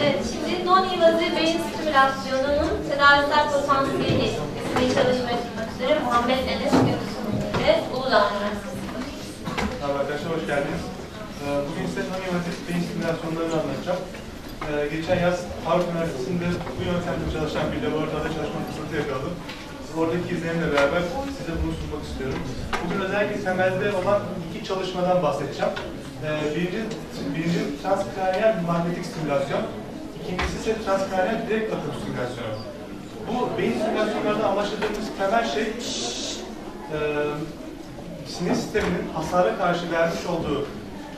Evet, şimdi non-invazif beyin stimülasyonunun tedavisel potansiyeli isimli çalışmayı sunmak üzere Muhammed Enes Göksu'nun Uludağ Üniversitesi. Merhaba arkadaşlar, hoş geldiniz. Ee, Bugün size non-invazif beyin stimülasyonlarını anlatacağım. Ee, Geçen yaz Harvard Üniversitesi'nde bu yöntemde çalışan bir laboratuvarda çalışma fırsatı yakaladım. Oradaki izlenimle beraber size bunu sunmak istiyorum. Bugün özellikle temelde olan iki çalışmadan bahsedeceğim. Ee, Birinci, birinci transkraniyel manyetik stimülasyon, ikincisi ise transkraniyel direkt akım stimülasyonu. Bu beyin stimülasyonlarda amaçladığımız temel şey e, sinir sisteminin hasara karşı vermiş olduğu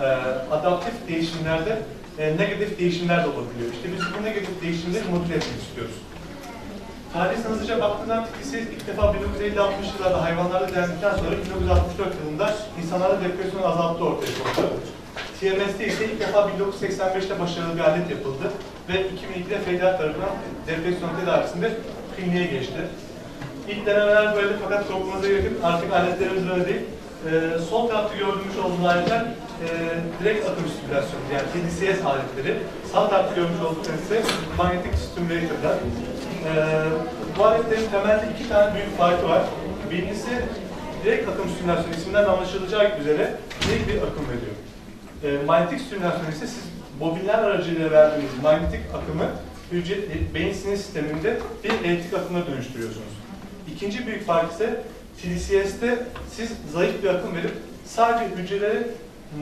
e, adaptif değişimlerde e, negatif değişimler de olabiliyor. İşte biz bu negatif değişimleri modüle etmek istiyoruz. Tarih hızlıca baktığında ise ilk defa 1950-60 yıllarda hayvanlarda denendikten sonra 1964 yılında insanlarda depresyonu azalttı ortaya kondu. TMS'de ise ilk defa 1985'te başarılı bir alet yapıldı ve 2002'de FDA tarafından depresyon tedavisinde kliniğe geçti. İlk denemeler böyle fakat toplumuza yakın artık aletlerimiz öyle değil. Ee, sol tarafta gördüğümüz olduğunuz aletler e, direkt akım stimülasyonu yani TDCS aletleri. Sağ tarafta görmüş olduğunuz ise manyetik stimülatörler. Ee, bu aletlerin temelde iki tane büyük farkı var. Birincisi direkt akım stimülasyonu isminden anlaşılacağı üzere direkt bir akım veriyor. E, manyetik stimülasyon ise siz bobinler aracılığıyla verdiğiniz manyetik akımı hücre, beyin sinir sisteminde bir elektrik akımına dönüştürüyorsunuz. İkinci büyük fark ise TDCS'te siz zayıf bir akım verip sadece hücreleri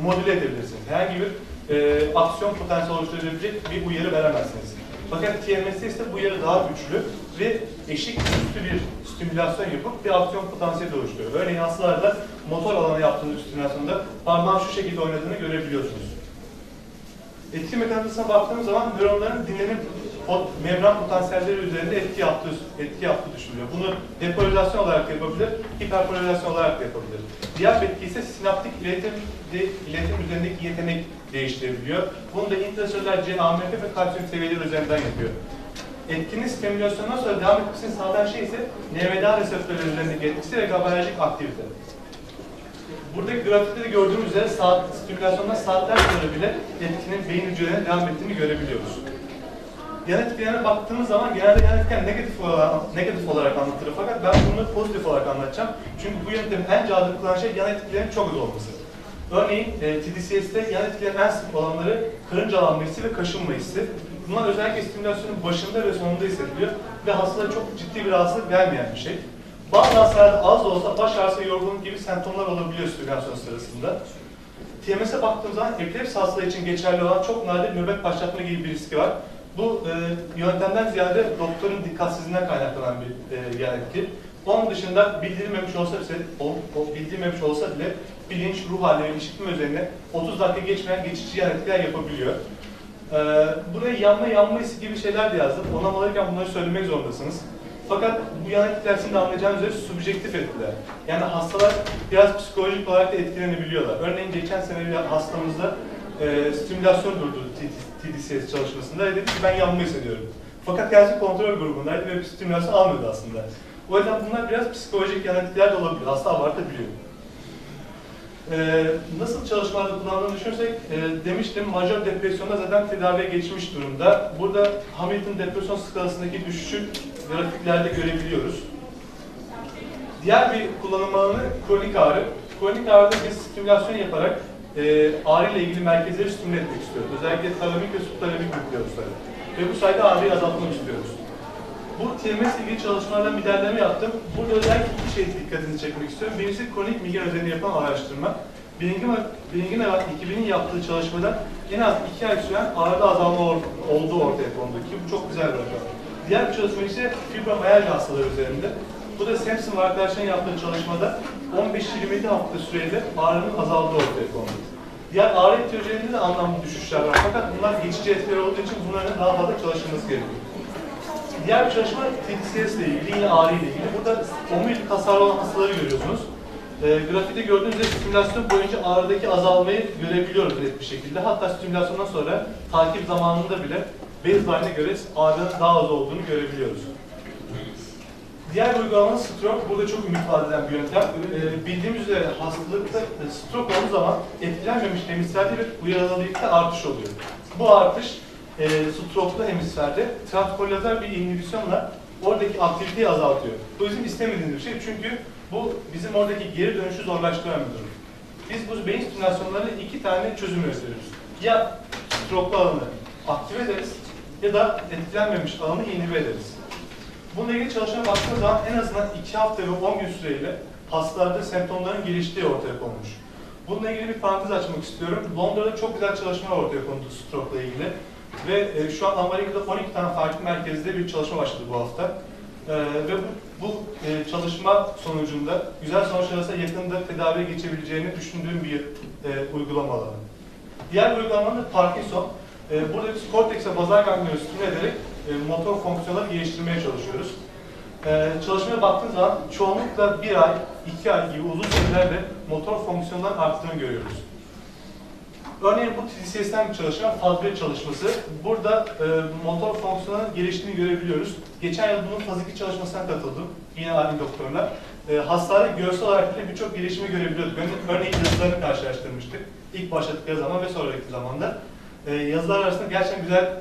modüle edebilirsiniz. Herhangi bir e, aksiyon potansiyeli oluşturabilecek bir uyarı veremezsiniz. Fakat TMS'de ise bu uyarı daha güçlü ve eşik üstü bir stimülasyon yapıp bir aksiyon potansiyeli oluşturuyor. Örneğin hastalarda motor alanı yaptığınız stimülasyonda parmağın şu şekilde oynadığını görebiliyorsunuz. Etki mekanizmasına baktığımız zaman nöronların dinlenim pot- membran potansiyelleri üzerinde etki yaptığı, etki yaptığı düşünülüyor. Bunu depolarizasyon olarak yapabilir, hiperpolarizasyon olarak yapabilir. Diğer etki ise sinaptik iletim, de, iletim üzerindeki yetenek değiştirebiliyor. Bunu da intraselüler CAMP ve kalsiyum seviyeleri üzerinden yapıyor. Etkinin stimülasyondan sonra devam etmesini sağlayan şey ise NMDA reseptörleri üzerindeki etkisi ve GABAerjik aktivite. Buradaki grafikte de gördüğümüz üzere saat, stimülasyondan saatler sonra bile etkinin beyin hücrelerine devam ettiğini görebiliyoruz. Yan etkilerine baktığımız zaman genelde yan etkiler negatif olarak, negatif olarak anlatılır fakat ben bunu pozitif olarak anlatacağım. Çünkü bu yöntemin en cazip kılan şey yan etkilerin çok az olması. Örneğin e, TDCS'te yan etkilerin en sık olanları karıncalanma hissi ve kaşınma hissi. Bunlar özellikle stimülasyonun başında ve sonunda hissediliyor ve hastalara çok ciddi bir rahatsızlık vermeyen bir şey. Bazı hastalarda az da olsa baş ağrısı yorgunluk gibi semptomlar olabiliyor stimülasyon sırasında. TMS'e baktığımız zaman epilepsi hastaları için geçerli olan çok nadir nöbet başlatma gibi bir riski var. Bu e, yöntemden ziyade doktorun dikkatsizliğinden kaynaklanan bir e, yan. Onun dışında bildirilmemiş olsa bile, o, o bildirilmemiş olsa bile bilinç, ruh ve işitme üzerine 30 dakika geçmeyen geçici yan yapabiliyor. Ee, buraya yanma yanma hissi gibi şeyler de yazdım. Onam alırken bunları söylemek zorundasınız. Fakat bu yan etkiler anlayacağınız üzere subjektif etkiler. Yani hastalar biraz psikolojik olarak da etkilenebiliyorlar. Örneğin geçen sene bir hastamızda e, stimülasyon durdu TDCS çalışmasında. Dedi ki ben yanma hissediyorum. Fakat kendisi kontrol grubundaydı ve stimülasyon almıyordu aslında. O yüzden bunlar biraz psikolojik yan etkiler de olabilir. Hasta abartabiliyor. Ee, nasıl çalışmalarda kullandığını düşünürsek, e, demiştim majör depresyonda zaten tedaviye geçmiş durumda. Burada Hamilton depresyon skalasındaki düşüşü grafiklerde görebiliyoruz. Diğer bir kullanım alanı kronik ağrı. Kronik ağrıda biz stimülasyon yaparak e, ağrı ilgili merkezleri stimüle etmek istiyoruz. Özellikle talamik ve subtalamik nükleusları. Ve bu sayede ağrıyı azaltmak istiyoruz. Bu TMS ilgili çalışmalardan bir derleme yaptım. Burada özellikle iki şey dikkatinizi çekmek istiyorum. Birincisi kronik migren üzerine yapılan araştırma. Birinci Nevat 2000'in yaptığı çalışmada en az iki ay süren ağrıda azalma or- olduğu ortaya kondu ki bu çok güzel bir rakam. Diğer bir çalışma ise fibromiyalji hastaları üzerinde. Bu da Sampson ve arkadaşların yaptığı çalışmada 15-27 hafta süreyle ağrının azaldığı ortaya kondu. Diğer ağrı etiolojilerinde de anlamlı düşüşler var fakat bunlar geçici etkiler olduğu için bunların daha fazla çalışılması gerekiyor. Diğer bir çalışma TDCS ilgili, yine ağrı ile ilgili. Burada omurilik hasarlı olan hastaları görüyorsunuz. E, grafikte gördüğünüz üzere stimülasyon boyunca ağrıdaki azalmayı görebiliyoruz net bir şekilde. Hatta stimülasyondan sonra takip zamanında bile baseline'e göre ağrının daha az olduğunu görebiliyoruz. Diğer uygulamanın stroke. Burada çok ümit vaat bir yöntem. E, bildiğimiz üzere hastalıkta stroke olduğu zaman etkilenmemiş hemisyalde bir uyarılılıkta artış oluyor. Bu artış e, stroklu hemisferde transkolater bir inhibisyonla oradaki aktiviteyi azaltıyor. Bu bizim istemediğimiz bir şey çünkü bu bizim oradaki geri dönüşü zorlaştıran bir durum. Biz bu beyin stimülasyonlarına iki tane çözüm gösteriyoruz. Ya stroklu alanı aktive ederiz ya da etkilenmemiş alanı inhibe ederiz. Bununla ilgili çalışmaya baktığımız zaman en azından 2 hafta ve 10 gün süreyle hastalarda semptomların geliştiği ortaya konmuş. Bununla ilgili bir parantez açmak istiyorum. Londra'da çok güzel çalışmalar ortaya kondu stroke ile ilgili. Ve e, şu an Amerika'da 12 tane farklı merkezde bir çalışma başladı bu hafta. E, ve bu, bu e, çalışma sonucunda güzel sonuçlarsa yakında tedaviye geçebileceğini düşündüğüm bir e, uygulama alanı. Diğer uygulamanın da Parkinson. E, burada biz kortekse bazal ganglionu stimüle ederek e, motor fonksiyonları geliştirmeye çalışıyoruz. E, çalışmaya baktığınız zaman çoğunlukla bir ay, iki ay gibi uzun sürelerde motor fonksiyonların arttığını görüyoruz. Örneğin bu TCS'den çalışan faz 1 çalışması. Burada e, motor fonksiyonların geliştiğini görebiliyoruz. Geçen yıl bunun faz 2 çalışmasına katıldım. Yine aynı doktorlar. E, hastane görsel olarak bile birçok gelişimi görebiliyorduk. Örne- Örneğin yazılarını karşılaştırmıştık. İlk başladıkları zaman ve sonraki zamanda. E, yazılar arasında gerçekten güzel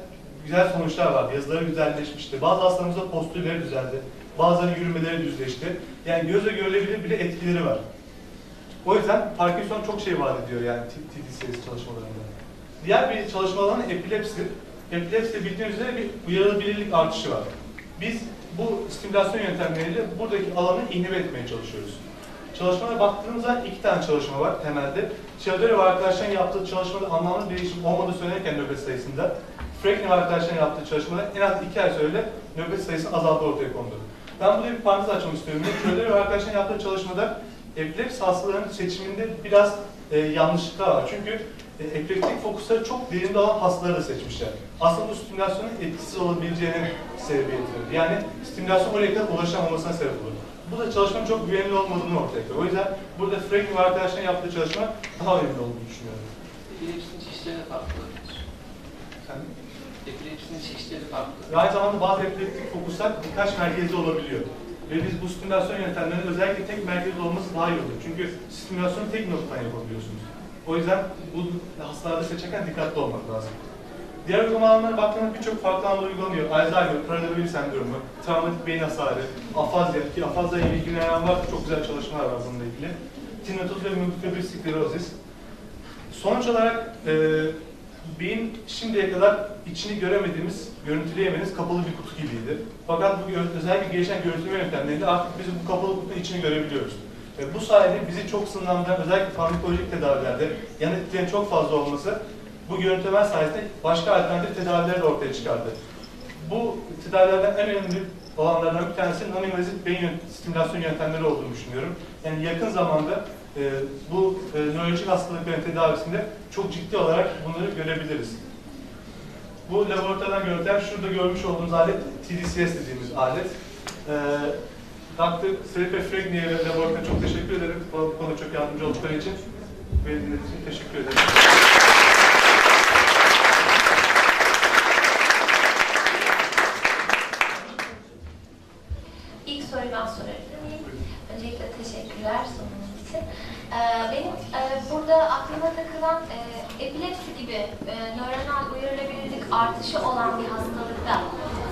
güzel sonuçlar vardı. Yazıları güzelleşmişti. Bazı hastalarımızda postürleri düzeldi. Bazıları yürümeleri düzleşti. Yani gözle görülebilir bile etkileri var. O yüzden Parkinson çok şey vaat ediyor yani TTCS çalışmalarında. Diğer bir çalışma alanı epilepsi. Epilepside bildiğiniz üzere bir uyarılabilirlik artışı var. Biz bu stimülasyon yöntemleriyle buradaki alanı inhibe etmeye çalışıyoruz. Çalışmaya baktığımızda iki tane çalışma var temelde. Çevre ve arkadaşların yaptığı çalışmada anlamlı bir değişim olmadığı söylenirken nöbet sayısında, Franklin'in arkadaşların yaptığı çalışmada en az iki ay süreyle nöbet sayısı azaldı ortaya kondu. Ben burada bir parantez açmak istiyorum. Çevre ve arkadaşların yaptığı çalışmada epilepsi hastalarının seçiminde biraz e, yanlışlıklar var. Çünkü e, epileptik fokusları çok derinde olan hastaları da seçmişler. Aslında bu stimülasyonun etkisiz olabileceğini sebebiyet verir. Yani stimülasyon oraya kadar ulaşamamasına sebep olur. Bu da çalışmanın çok güvenli olmadığını ortaya koyuyor. O yüzden burada Franklin ve arkadaşların yaptığı çalışma daha önemli olduğunu düşünüyorum. Epilepsinin çeşitleri farklı. Sen, Epilepsinin çeşitleri farklı. ve aynı zamanda bazı epileptik fokuslar birkaç merkezde olabiliyor. Ve biz bu stimülasyon yöntemlerinin özellikle tek merkezde olması daha iyi olur. Çünkü stimülasyonu tek noktadan yapabiliyorsunuz. O yüzden bu hastalarda seçerken dikkatli olmak lazım. Diğer uygulamalarına baktığımızda birçok farklı alanda uygulanıyor. Alzheimer, Prader-Willi sendromu, travmatik beyin hasarı, afazya ki afazya ile ilgilenen var. Çok güzel çalışmalar var bununla ilgili. Tinnitus ve multiple sklerozis. Sonuç olarak e, beyin şimdiye kadar içini göremediğimiz, görüntüleyemediğimiz kapalı bir kutu gibiydi. Fakat bu özellikle gelişen görüntüleme yöntemleriyle artık biz bu kapalı kutunun içini görebiliyoruz. Ve bu sayede bizi çok sınırlandıran özellikle farmakolojik tedavilerde yan etkilerin çok fazla olması bu görüntüleme sayesinde başka alternatif tedavileri de ortaya çıkardı. Bu tedavilerden en önemli olanlardan bir tanesi non-invazif beyin stimülasyon yöntemleri olduğunu düşünüyorum. Yani yakın zamanda e, bu e, nörolojik hastalıkların tedavisinde çok ciddi olarak bunları görebiliriz. Bu laboratuvardan görüntüler şurada görmüş olduğunuz alet TDCS dediğimiz alet. E, Dr. Felipe Fregni'ye ve laboratuvara çok teşekkür ederim. Bu konuda çok yardımcı oldukları için. Beni dinlediğiniz için teşekkür ederim. Nöronal uyarılabilirlik artışı olan bir hastalıkta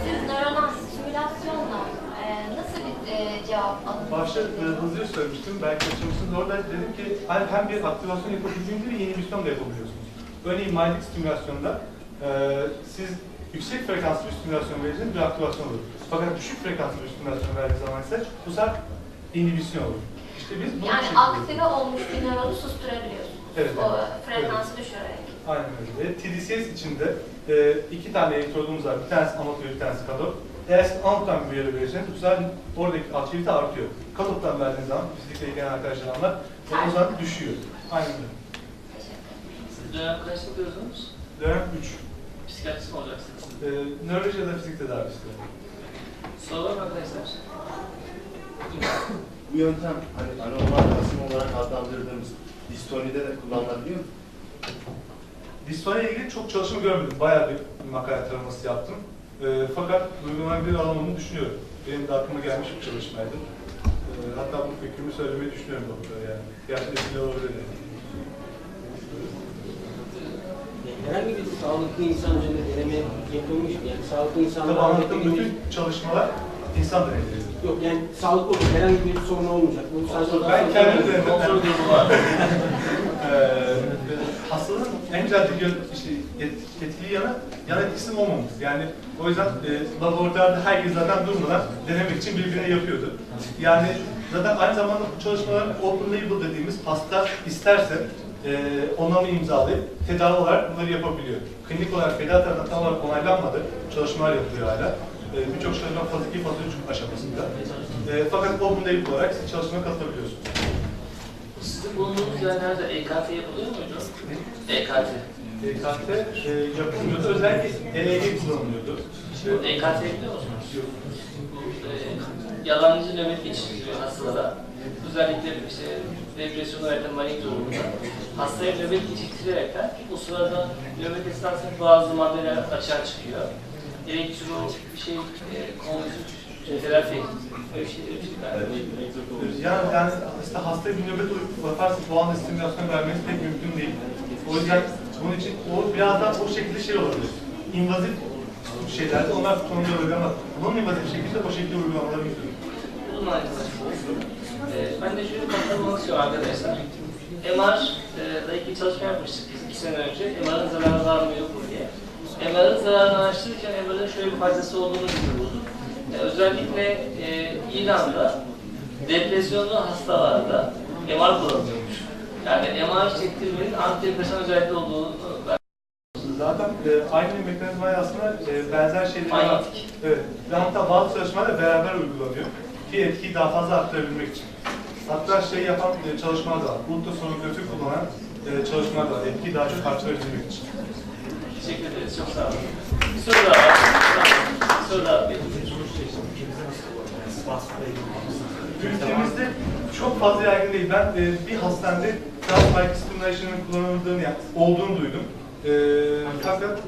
siz nöronal stimülasyonla e, nasıl bir e, cevap alın? Başta e, hızlıca söylemiştim, belki kaçırmışsınız. Orada dedim ki hem hem bir aktivasyon yapabildiğiniz bir inhibisyon da yapabiliyorsunuz. Örneğin manyetik stimülasyonda e, siz yüksek frekanslı bir stimülasyon vereceğiniz bir aktivasyon olur. Fakat düşük frekanslı bir stimülasyon verdiği zaman ise bu sefer inhibisyon olur. İşte biz bunu Yani aktive olmuş bir nöronu susturabiliyorsunuz. Evet, O evet. frekansı düşürerek. Aynen öyle. TDCS içinde e, iki tane elektrodumuz var. Bir tanesi anot ve bir tanesi katot. Eğer siz anottan bir uyarı verirseniz bu sefer oradaki aktivite artıyor. Katottan verdiğiniz zaman fizikle ilgilenen arkadaşlar anlar. O zaman düşüyor. Aynen öyle. Teşekkür ederim. Siz dönem kaçta okuyorsunuz? Dönem 3. Psikiyatrist mi olacaksınız? E, nöroloji ya da fizik tedavisi. Soru var mı arkadaşlar? Bu yöntem hani anormal kasım olarak adlandırdığımız distonide de kullanılabiliyor mu? Distoniye ilgili çok çalışma görmedim. Bayağı bir makale taraması yaptım. E, fakat uygulanabilir alanını düşünüyorum. Benim de aklıma gelmiş bir çalışmaydı. E, hatta bu fikrimi söylemeyi düşünüyorum doktora yani. Gerçekten etkili olabilir yani. herhangi bir sağlıklı insan üzerinde deneme yapılmış mı? Yani sağlıklı Tabii insanlar anlattığım bütün çalışmalar insan deneyleri. Yok yani sağlıklı olur, herhangi bir sorun olmayacak. Bu sadece Ben kendi üzerimde Kontrol hastalığın en güzel işte, et- etkili yanı yan etkisinin olmaması. Yani o yüzden e, laboratuvarda herkes zaten durmadan denemek için birbirine yapıyordu. Yani zaten aynı zamanda bu çalışmalar open label dediğimiz hasta isterse e, onamı imzalayıp tedavi olarak bunları yapabiliyor. Klinik olarak feda tarafından tam olarak onaylanmadı. Çalışmalar yapılıyor hala. E, Birçok çalışma faz 2, faz 3 aşamasında. E, fakat open label olarak siz çalışmaya katılabiliyorsunuz. Sizin bulunduğunuz yerlerde EKT yapılıyor muydu? EKT. EKT e, yapılmıyordu. Özellikle EEG kullanılıyordu. Bu EKT biliyor musunuz? Bu e, yalancı nöbet geçiriyor hastalara. Özellikle işte depresyon veya manik durumunda hastaya nöbet geçirtirerekten o sırada nöbet esnasında bazı maddeler açığa çıkıyor. Elektro bir şey e, konvulsif şey şey. Yani, yani işte hastaya bir nöbet bu anda stimülasyon vermeniz pek mümkün değil. O yüzden bunun için o birazdan o şekilde şey olabilir. İnvazif şeylerde onlar sonunda uygulamaz. Bunun invazif şekilde o şekilde uygulamaları yapıyor. Bunun arkadaşlar. Ee, ben de şöyle katılmak istiyorum arkadaşlar. MR e, da ilgili çalışma yapmıştık biz iki sene önce. MR'ın zararı var mı yok mu diye. MR'ın zararını araştırırken MR'ın şöyle bir faydası olduğunu bulduk. Ee, özellikle e, İran'da depresyonlu hastalarda MR kullanılıyormuş. Yani MR çektirmenin antidepresan özellikle olduğunu ben Zaten e, aynı mekanizmayı aslında e, benzer şeyleri var. Manyetik. Evet. Ve hatta bazı çalışmalar beraber uygulanıyor. Ki etkiyi daha fazla arttırabilmek için. Hatta şey yapan e, çalışmalar da var. Ultrasonografi kullanan e, çalışmalar da var. Etkiyi daha çok arttırabilmek için. teşekkür ederiz. Çok sağ olun. Bir soru daha var. Bir soru daha Ülkemizde çok fazla yaygın değil. Ben e, bir hastanede Transmike Stimulation'ın kullanıldığını, yani olduğunu duydum. E, fakat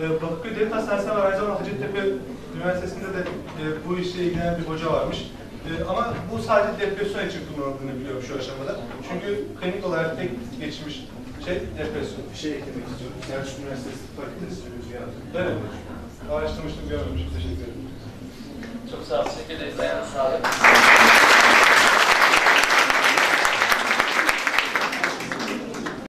e, Bakırköy Devlet Hastanesi'nde var. Aynı zamanda Hacettepe Üniversitesi'nde de e, bu işle ilgilenen bir hoca varmış. E, ama bu sadece depresyon için kullanıldığını biliyorum şu aşamada. Çünkü klinik olarak tek geçmiş şey depresyon. Bir şey eklemek istiyorum. Selçuk Üniversitesi Fakültesi Rüzgar. Evet. Araştırmıştım, görmemişim. Teşekkür ederim. Çok sağ olun. Teşekkür ederiz. Ayağınıza sağlık.